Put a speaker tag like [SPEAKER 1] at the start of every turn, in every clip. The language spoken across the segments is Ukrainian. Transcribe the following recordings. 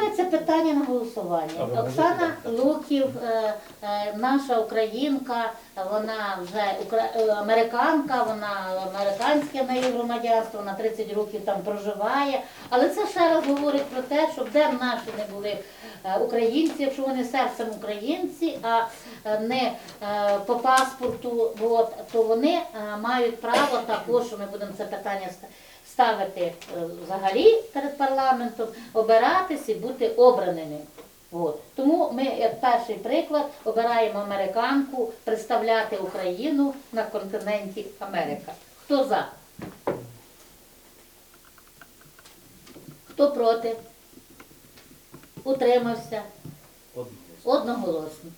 [SPEAKER 1] ставиться питання на голосування. Оксана? Луків, е, е, наша українка, вона вже е, американка, вона американське неї громадянство, вона 30 років там проживає. Але це ще раз говорить про те, щоб де б наші не були українці, якщо вони серцем українці, а не по паспорту, то вони мають право також, що ми будемо це питання ста- ставити е, взагалі перед парламентом, обиратись і бути обраними. От. Тому ми, як перший приклад, обираємо американку представляти Україну на континенті Америка. Хто за? Хто проти? Утримався? Одноголосно.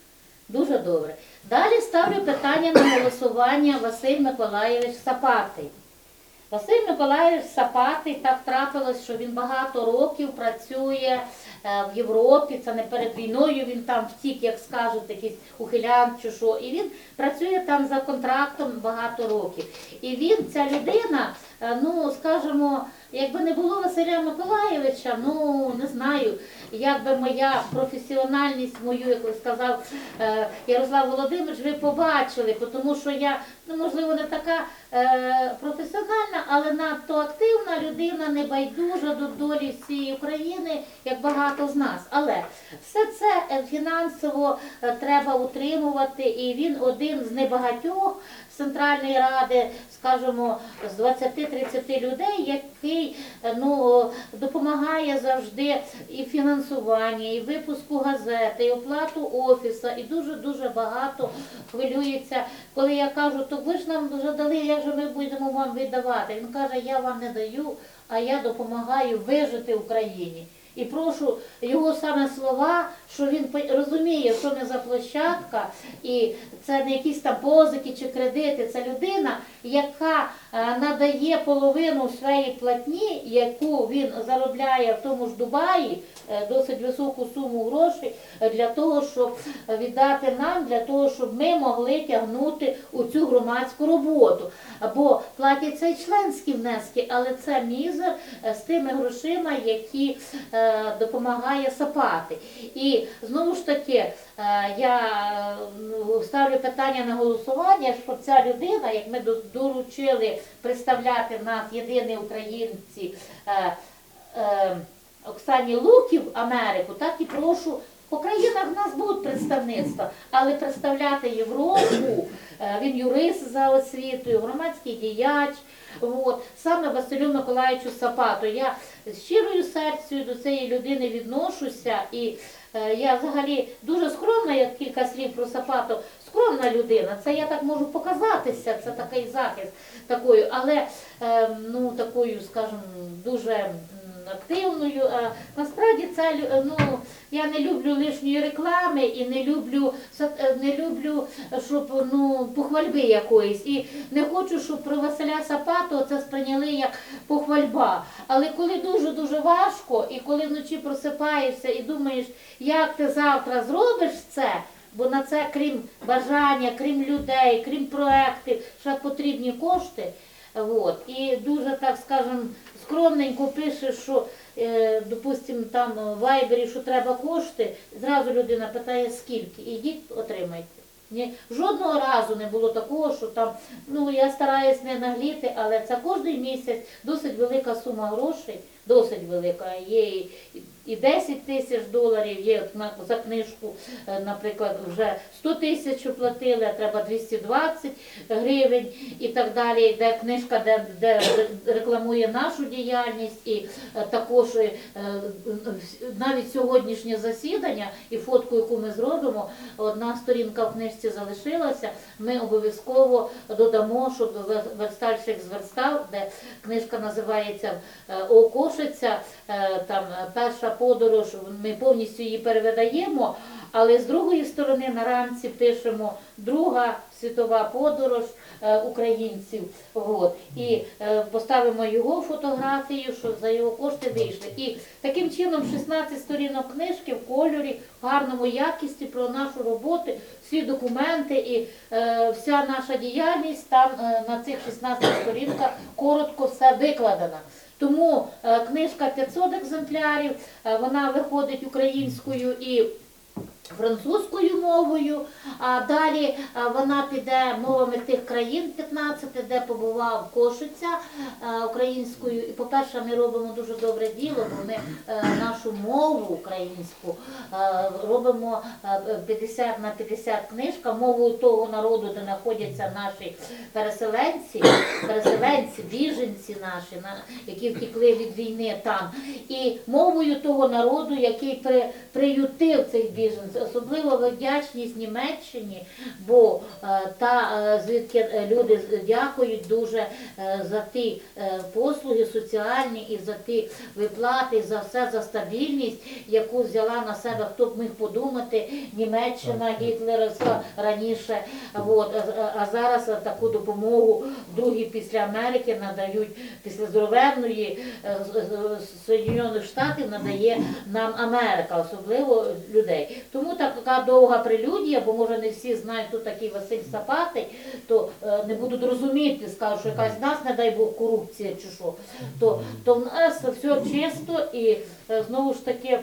[SPEAKER 1] Дуже добре. Далі ставлю питання на голосування Василь Миколаєвич Сапатий. Василь Миколаївич Сапатий так трапилось, що він багато років працює е, в Європі. Це не перед війною. Він там втік, як скажуть, якийсь ухилянт чи що. І він працює там за контрактом багато років. І він, ця людина, е, ну скажімо, якби не було Василя Миколаєвича, ну не знаю, як би моя професіональність, мою, як сказав е, Ярослав Володимирович, ви побачили, тому що я, ну можливо, не така професіональна, але надто активна людина, небайдужа до долі всієї України, як багато з нас. Але все це е, фінансово е, треба утримувати, і він один з небагатьох Центральної ради, скажімо, з 20-30 людей, який ну, допомагає завжди і фінансування, і випуску газети, і оплату офісу, і дуже-дуже багато хвилюється. Коли я кажу, то ви ж нам вже дали, як же ми будемо вам віддавати? Він каже, я вам не даю, а я допомагаю вижити Україні. І прошу його саме слова, що він розуміє, що не за площадка, і це не якісь там позики чи кредити. Це людина, яка е, надає половину своєї платні, яку він заробляє в тому ж Дубаї, досить високу суму грошей е, для того, щоб віддати нам, для того, щоб ми могли тягнути у цю громадську роботу. Бо платяться й членські внески, але це мізер е, з тими грошима, які е, допомагає сапати. І знову ж таки, е, я е, ставлю питання на голосування, що ця людина, як ми доручили представляти нас єдині українці е, е, Оксані Луків Америку, так і прошу. По країнах в нас будуть представництва, але представляти Європу, е, він юрист за освітою, громадський діяч. От, саме Василю Миколаївичу Сапату. Я з щирою серцею до цієї людини відношуся і е, я взагалі дуже скромна, як кілька слів про Сапату, скромна людина. Це я так можу показатися, це такий захист такою, але е, ну такою, скажімо, дуже активною. А насправді це ну, я не люблю лишньої реклами і не люблю е, не люблю, щоб ну похвальби якоїсь. І не хочу, щоб про Василя Сапату це сприйняли як похвальба. Але коли дуже дуже важко, і коли вночі просипаєшся і думаєш, як ти завтра зробиш це. Бо на це, крім бажання, крім людей, крім проєктів, ще потрібні кошти. От. І дуже, так скажем, скромненько пише, що, е, допустим, там в Вайбері, що треба кошти, зразу людина питає, скільки, ідіть, отримайте. Ні, жодного разу не було такого, що там, ну я стараюсь не нагліти, але це кожен місяць досить велика сума грошей, досить велика. Є і, і 10 тисяч доларів, є за книжку, е, наприклад, вже 100 тисяч платили, а треба 220 гривень і так далі. Де книжка, де, де рекламує нашу діяльність, і е, також е, навіть сьогоднішнє засідання і фотку, яку ми зробимо, одна сторінка в книжці залишилася. Ми обов'язково додамо, щоб вер- верстальщик зверстав, де книжка називається О Кошиця. Е, Там перша подорож. Ми повністю її перевидаємо. Але з другої сторони на рамці пишемо друга світова подорож е, українців. От. І е, поставимо його фотографію, що за його кошти вийшли. І таким чином 16 сторінок книжки в кольорі, в гарному якісті про нашу роботу, всі документи і е, вся наша діяльність там на цих 16 сторінках коротко все викладена. Тому е, книжка 500 екземплярів, е, вона виходить українською і французькою мовою, а далі вона піде мовами тих країн 15, де побував Кошиця е, українською. І, по-перше, ми робимо дуже добре діло, бо ми е, нашу мову українську е, робимо е, 50 на 50 книжка, мовою того народу, де знаходяться наші переселенці, переселенці, біженці наші, які втекли від війни там, і мовою того народу, який приютив цих біженців, особливо вдячність Німеччині, бо е, та е, звідки е, люди дякують дуже за ті послуги соціальні і за ті виплати, і за все за стабільність, яку взяла на себе, хто б міг подумати, Німеччина гітлерівська раніше. От, а- зараз таку допомогу другі після Америки надають після здоровенної Соєдинених Штатів надає нам Америка, особливо людей. Тому така довга прелюдія, бо може не всі знають, хто такий Василь Сапатий, то е, не будуть розуміти, скажуть, що якась нас, не дай Бог, корупція чи що. То, то в нас все чисто і е, знову ж таки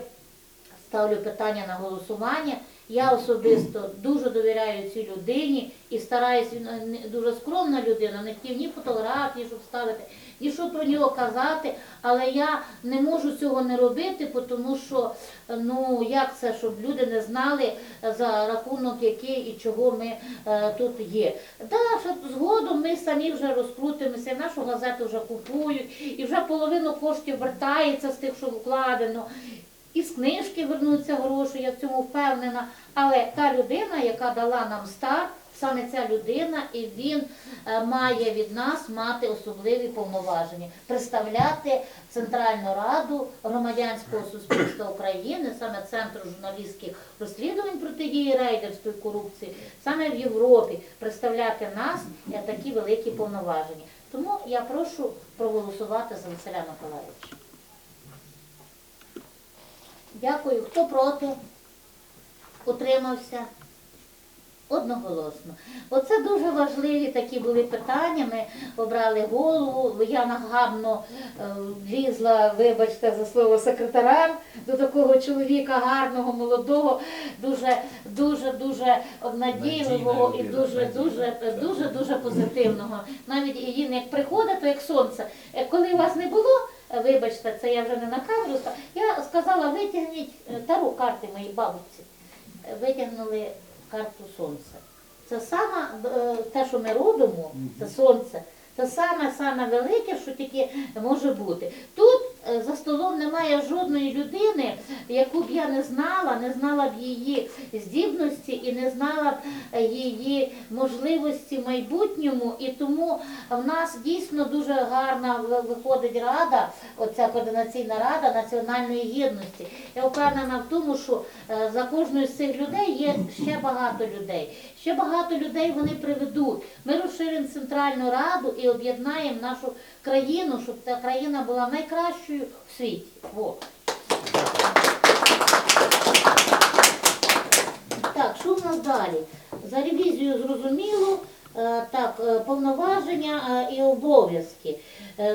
[SPEAKER 1] ставлю питання на голосування. Я особисто дуже довіряю цій людині і стараюсь, він е, дуже скромна людина, не хотів ні фотографії, щоб ставити, ні що про нього казати, але я не можу цього не робити, тому що е, ну як це, щоб люди не знали е, за рахунок який і чого ми е, тут є. Да, що згодом ми самі вже розкрутимося, нашу газету вже купують, і вже половину коштів вертається з тих, що вкладено. І з книжки вернуться гроші, я в цьому впевнена. Але та людина, яка дала нам старт, саме ця людина, і він е, має від нас мати особливі повноваження, представляти Центральну Раду громадянського суспільства України, саме Центру журналістських розслідувань протидії рейдерської корупції, саме в Європі, представляти нас е, такі великі повноваження. Тому я прошу проголосувати за Василя Миколаївича. Дякую. Хто проти? Утримався? Одноголосно. Оце дуже важливі такі були питання. Ми обрали голову. Я нагабно е, влізла, вибачте за слово, секретарем до такого чоловіка гарного, молодого, дуже, дуже, дуже обнадійливого і дуже, дуже, дуже, дуже позитивного. Навіть він як приходить, то як сонце. Е, Коли вас не було, е, вибачте, це я вже не на камеру, я сказала, витягніть е, тару карти моїй бабусі. Е, Витягнули карту сонця. Це саме е, те, що ми робимо, це сонце. Це саме саме велике, що тільки може бути. Тут за столом немає жодної людини, яку б я не знала, не знала б її здібності і не знала б е, її можливості в майбутньому. І тому в нас дійсно дуже гарна виходить рада, оця координаційна рада національної гідності. Я впевнена в тому, що е, за кожною з цих людей є ще багато людей. Ще багато людей вони приведуть. Ми розширимо центральну раду і об'єднаємо нашу країну, щоб та країна була найкращою в світі. Во. Так, що в нас? За ревізію зрозуміло. Е, Так, е, повноваження е, і обов'язки.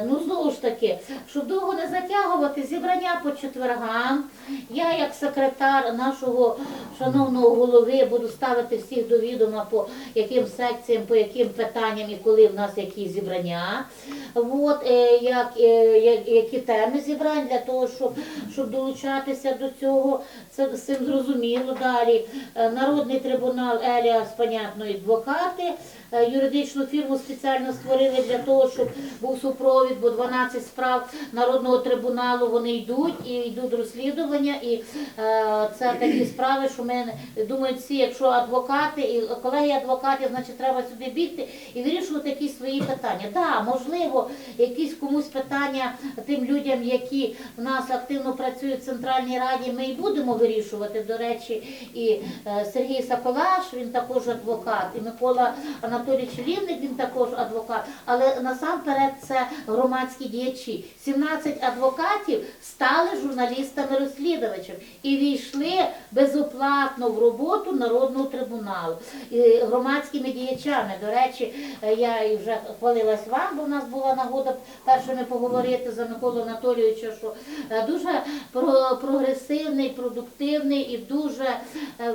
[SPEAKER 1] Ну, знову ж таки, щоб довго не затягувати зібрання по четвергам, я як секретар нашого шановного голови буду ставити всіх до відома по яким секціям, по яким питанням і коли в нас які зібрання. От, як, е, які теми зібрань для того, щоб, щоб долучатися до цього. Це з цим зрозуміло далі. Народний трибунал Еліас, понятно, адвокати. Е, Юридичну фірму спеціально створили для того, щоб був супровід, бо 12 справ народного трибуналу вони йдуть і йдуть розслідування. І е, це такі справи, що ми думають всі, якщо адвокати і колеги адвокатів, значить треба сюди бігти і вирішувати якісь свої питання. Да, можливо, якісь комусь питання тим людям, які в нас активно працюють в Центральній Раді, ми і будемо вирішувати. До речі, і е, Сергій Соколаш, він також адвокат, і Микола Лівник, він також адвокат. Але насамперед це громадські діячі. 17 адвокатів стали журналістами-розслідувачами і війшли безоплатно в роботу народного трибуналу і громадськими діячами. До речі, я вже хвалилась вам, бо в нас була нагода першими поговорити за Миколу Анатолійовича, що е, дуже прогресивний, продуктивний і дуже е,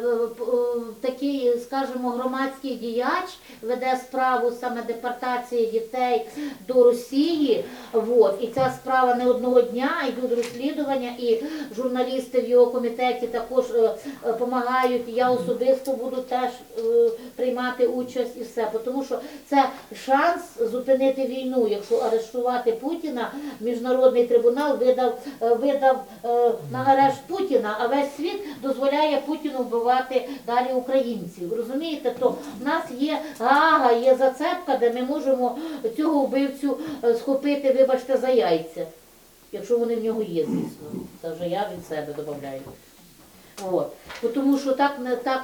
[SPEAKER 1] такий, скажімо, громадський діяч веде справу саме депортації дітей до Росії. Вот. І ця справа не одного дня, йдуть розслідування, і журналісти в його комітеті також допомагають. Я особисто буду теж е, приймати участь і все. Тому що це шанс зупинити війну. Якщо арештувати Путіна, міжнародний трибунал видав, е, видав е, на арешт Путіна, а весь світ дозволяє Путіну вбивати далі українців. Розумієте, то в нас є гага, є зацепка, де ми можемо цього вбивцю е, схопити, вибачте, за яйця. Якщо вони в нього є, звісно. Це вже я від себе додаю. От. Тому що так, так,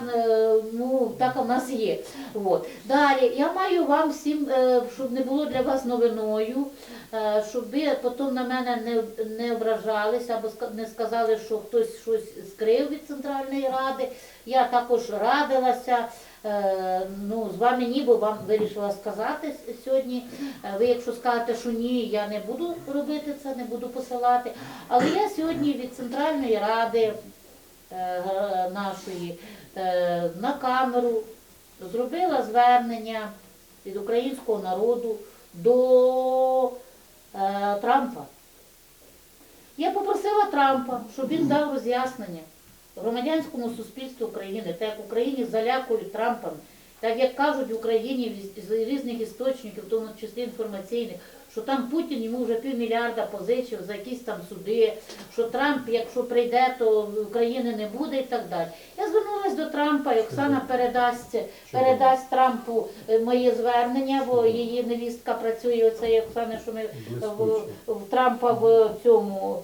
[SPEAKER 1] ну, так у нас є. От. Далі, я маю вам всім, е, щоб не було для вас новиною, е, щоб ви потім на мене не, не ображалися або не сказали, що хтось щось скрив від Центральної Ради. Я також радилася. Е, Ну, з вами ні, бо вам вирішила сказати сьогодні. Е, Ви, якщо скажете, що ні, я не буду робити це, не буду посилати. Але я сьогодні від Центральної Ради е, нашої на камеру зробила звернення від українського народу до Трампа. Я попросила Трампа, щоб він дав роз'яснення громадянському суспільству України, так як Україні залякують Трампом, так як кажуть в Україні з різних істочників, в тому числі інформаційних, що там Путін йому вже півмільярда позичив за якісь там суди, що Трамп, якщо прийде, то України не буде і так далі. Я звернулася до Трампа, і Оксана передасть, передасть Трампу е, моє звернення, бо її невістка працює, оце Оксана, що ми в, в Трампа в цьому.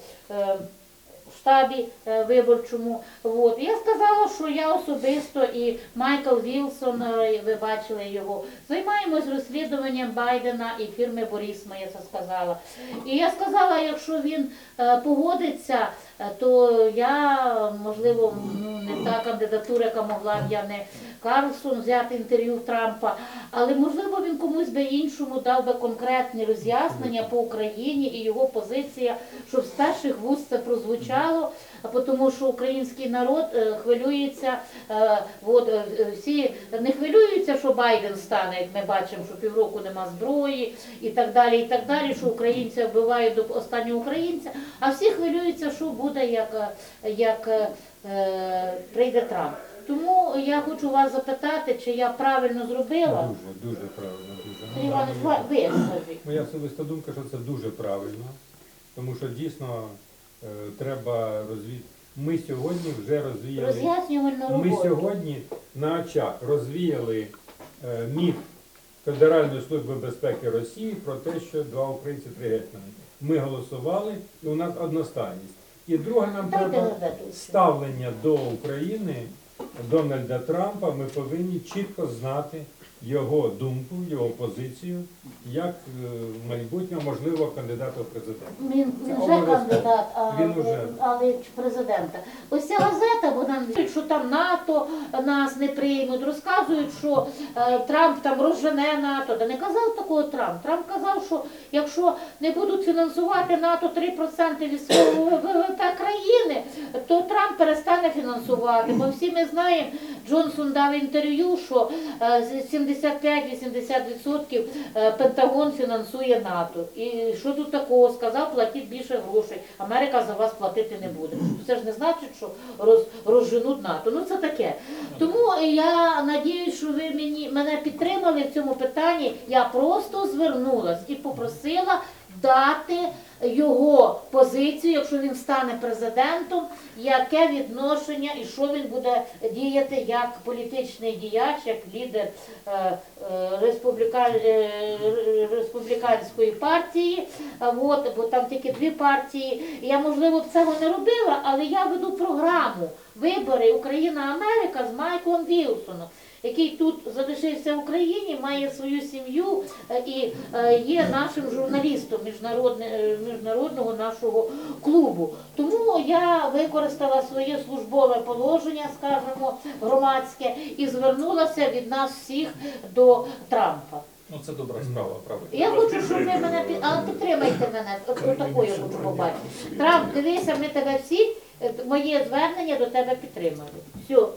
[SPEAKER 1] Штабі е, виборчому. От. Я сказала, що я особисто і Майкл Вілсон, е, ви бачили його, займаємось розслідуванням Байдена і фірми Борісма, я це сказала. І я сказала, якщо він е, погодиться, то я, можливо, ну, не та кандидатура, яка могла б я не Карлсон взяти інтерв'ю Трампа, але можливо він комусь би іншому дав би конкретні роз'яснення по Україні і його позиція, щоб з перших вуст це прозвучало, тому що український народ е, хвилюється, е, от, е, всі не хвилюються, що Байден стане, як ми бачимо, що півроку нема зброї і так далі, і так далі, що українця вбивають до останнього українця, а всі хвилюються, що буде, як, як е, прийде Трамп. Тому я хочу вас запитати, чи я правильно зробила.
[SPEAKER 2] Дуже, дуже правильно. Дуже.
[SPEAKER 1] Сергій Іванович, ва- ви скажіть.
[SPEAKER 2] Моя особиста думка, що це дуже правильно, тому що дійсно треба розвіяти. Ми сьогодні вже розвіяли. Ми сьогодні на очах розвіяли е, міф Федеральної служби безпеки Росії про те, що два українці три гетьмани. Ми голосували, і у нас одностайність. І друге, нам треба ставлення до України Дональда Трампа. Ми повинні чітко знати його думку, його позицію, як е, майбутнього можливого кандидата в президенти.
[SPEAKER 1] Він, він вже кандидат, а,
[SPEAKER 2] Він уже.
[SPEAKER 1] але президента. Ось ця газета, вона що там НАТО нас не приймуть, розказують, що е, Трамп там розжене НАТО. Та не казав такого Трамп. Трамп казав, що якщо не будуть фінансувати НАТО 3% від свого ВВП країни, то Трамп перестане фінансувати. Бо всі ми знаємо, Джонсон дав інтерв'ю, що е, з 75-80% е, Пентагон фінансує НАТО. І що тут такого сказав, платіть більше грошей. Америка за вас платити не буде. Це ж не значить, що роз, розженуть НАТО. Ну це таке. Тому я надіюсь, що ви мені мене підтримали в цьому питанні. Я просто звернулась і попросила дати його позицію, якщо він стане президентом, яке відношення і що він буде діяти як політичний діяч, як лідер е, е, е, республіканської партії. От, бо там тільки дві партії. Я можливо б цього не робила, але я веду програму вибори Україна-Америка з Майклом Вілсоном. Який тут залишився в Україні, має свою сім'ю е, і е, є нашим журналістом е, міжнародного нашого клубу. Тому я використала своє службове положення, скажімо, громадське, і звернулася від нас всіх до Трампа.
[SPEAKER 3] Ну це добра справа, правда.
[SPEAKER 1] Я хочу, щоб ви мене під... а, підтримайте мене. От такою я хочу побачити. Трамп, дивися, ми тебе всі, моє звернення до тебе підтримали. Все.